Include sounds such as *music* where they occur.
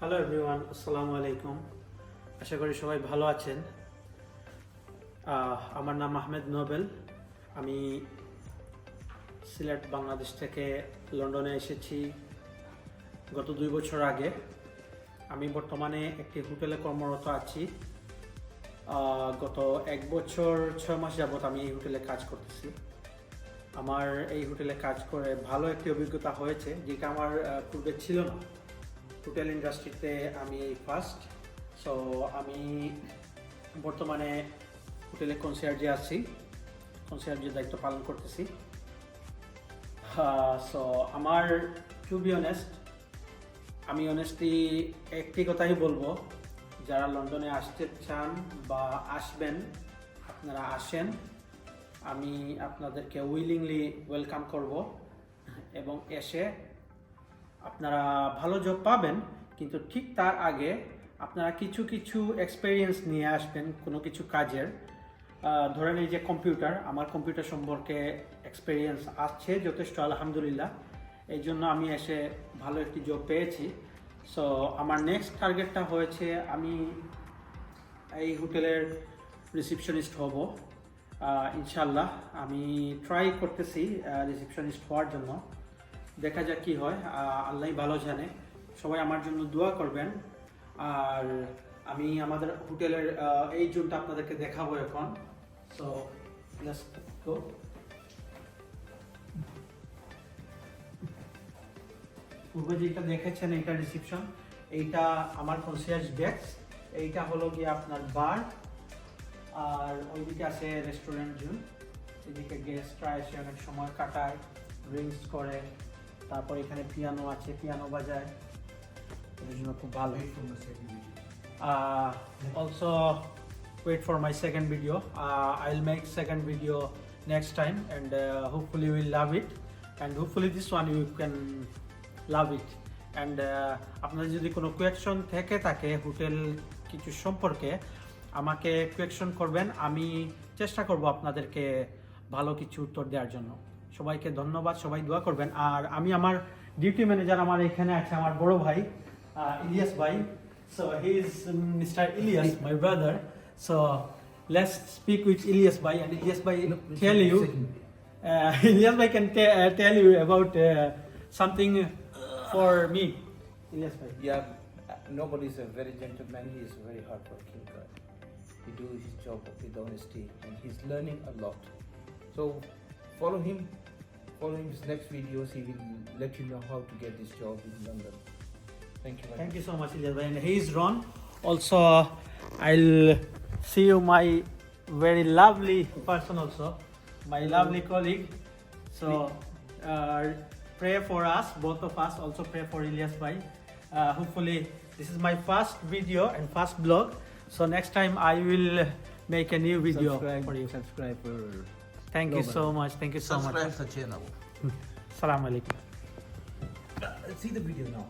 Hello everyone আসসালামু আলাইকুম আশা করি সবাই ভালো আছেন। আমার নাম আহমেদ নোবেল। আমি সিলেট, বাংলাদেশ থেকে লন্ডনে এসেছি গত দুই বছর আগে। আমি বর্তমানে একটি হোটেলে কর্মরত আছি। গত এক বছর ছয় মাস যাবত আমি এই হোটেলে কাজ করতেছি। আমার এই হোটেলে কাজ করে ভালো একটি অভিজ্ঞতা হয়েছে, যেটা আমার পূর্বে ছিল না। হোটেল ইন্ডাস্ট্রিতে আমি ফার্স্ট সো আমি বর্তমানে হোটেলে কনসিয়ার্জে আছি। কনসিয়ার্জের দায়িত্ব পালন করতেছি। সো আমার টু বি অনেস্ট আমি অনেস্টলি একটি কথাই বলব, যারা লন্ডনে আসতে চান বা আসবেন, আপনারা আসেন। আমি আপনাদেরকে উইলিংলি ওয়েলকাম করব এবং এসে আপনারা ভালো জব পাবেন, কিন্তু ঠিক তার আগে আপনারা কিছু কিছু এক্সপেরিয়েন্স নিয়ে আসবেন, কোনো কিছু কাজের। ধরেন এই যে কম্পিউটার আমার কম্পিউটার সম্পর্কে এক্সপেরিয়েন্স আছে যথেষ্ট, আলহামদুলিল্লাহ। এই জন্য আমি এসে ভালো একটি জব পেয়েছি। সো আমার নেক্সট টার্গেটটা হয়েছে আমি এই হোটেলের রিসিপশনিস্ট হব। ইনশাল্লাহ আমি ট্রাই করতেছি রিসিপশনিস্ট হওয়ার জন্য। দেখা যাক কি হয়। আল্লাহ ভালো জানে। সবাই আমার জন্য দোয়া করবেন। আর আমি আমাদের হোটেলের এই জুনটা আপনাদেরকে দেখাবো এখন। গো পূর্বে যেটা দেখেছেন, এটা রিসিপশন এইটা আমার কনসিয়াস ডেস্ক এইটা হলো গিয়ে আপনার বার আর ওইদিকে আছে রেস্টুরেন্ট জুন। এদিকে গেস্টরা এসে অনেক সময় কাটায় ড্রিঙ্কস করে। তারপর এখানে পিয়ানো আছে পিয়ানো বাজায়। এর জন্য খুব ভালো। Also wait for my second video I will make second video next time and hopefully will love it and hopefully this one you can love it and আপনার যদি কোনো কোয়েকশন থেকে থাকে হোটেল কিছু সম্পর্কে আমাকে কোয়েকশন করবেন। আমি চেষ্টা করব আপনাদেরকে ভালো কিছু উত্তর দেওয়ার জন্য। সবাইকে ধন্যবাদ সবাই দোয়া করবেন আর আমি আমার ডিউটি ম্যানেজার আমার এখানে আছে আমার বড় ভাই uh, ইলিয়াস ভাই so he is um, Mr. Ilyas, my brother. So let's speak with Ilyas Bhai and Ilyas Bhai tell you. Uh, Ilyas Bhai can te- uh, tell you about uh, something for me. Ilyas Bhai. Yeah, nobody is a very gentleman. He is a very hardworking guy. He do his job with honesty, and he's learning a lot. So follow him. Follow his next videos. He will let you know how to get this job in London. Thank you. very Thank much. you so much, Ilyas And he is Ron. Also, I'll see you, my very lovely person, also, my lovely colleague. So, uh, pray for us, both of us. Also, pray for Ilyas Bhai. Uh, hopefully, this is my first video and first blog. So, next time I will make a new video subscribe for you. subscribe for Thank you so much. Thank you so much. subscribe the channel. *laughs* Assalamu alaikum. Uh, see the video now.